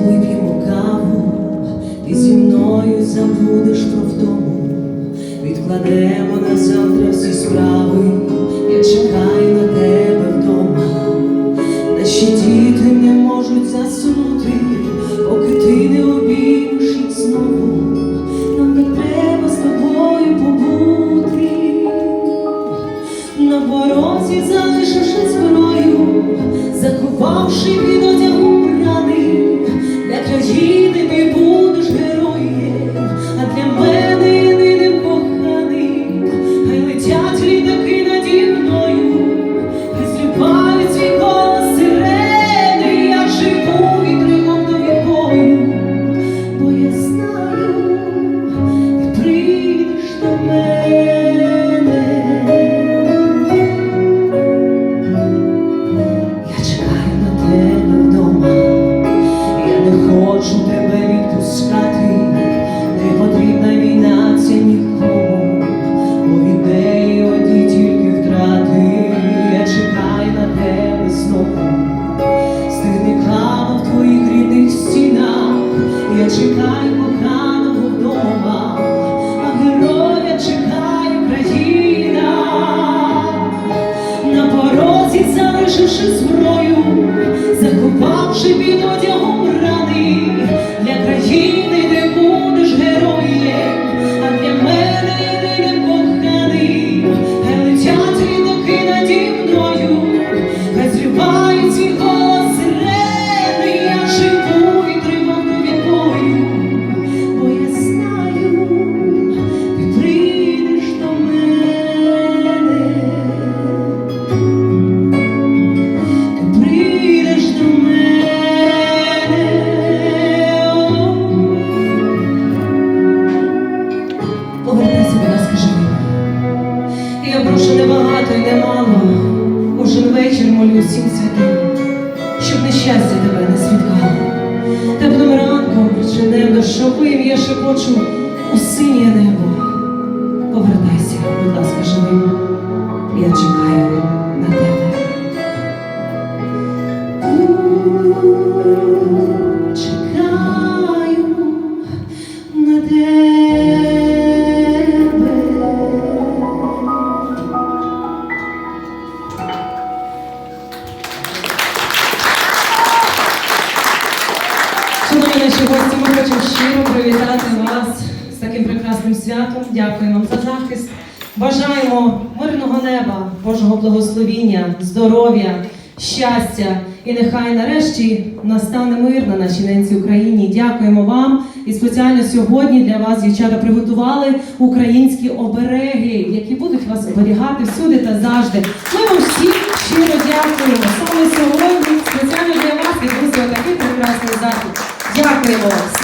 вип'ємо каву, ти зі мною забудеш про вдому, відкладемо на завтра всі справи, я чекаю на тебе вдома. Наші діти не можуть заснути, поки ти не обіймеш їх знову. Нам не треба з тобою побути. На порозі залишивши зброю, заховавши під рани, для країни ти не хочу тебе відпускати, не потрібна війна це нікому, бо від неї одні тільки втрати. Я чекаю на тебе знову, кава в твоїх рідних стінах, я чекаю молю всім святим, щоб нещастя тебе не свідкало. Теплим ранком чи до дощовим я шепочу у синє небо. Повертайся, будь ласка, живим. Я чекаю на тебе. Наші гості, ми хочемо щиро привітати вас з таким прекрасним святом. Дякую вам за захист. Бажаємо мирного неба, Божого благословіння, здоров'я, щастя. І нехай нарешті настане мир на нашій ненці Україні. Дякуємо вам. І спеціально сьогодні для вас, дівчата, приготували українські обереги, які будуть вас оберігати всюди та завжди. Ми вам всім щиро дякуємо. Саме сьогодні спеціально Дякуємо. Слава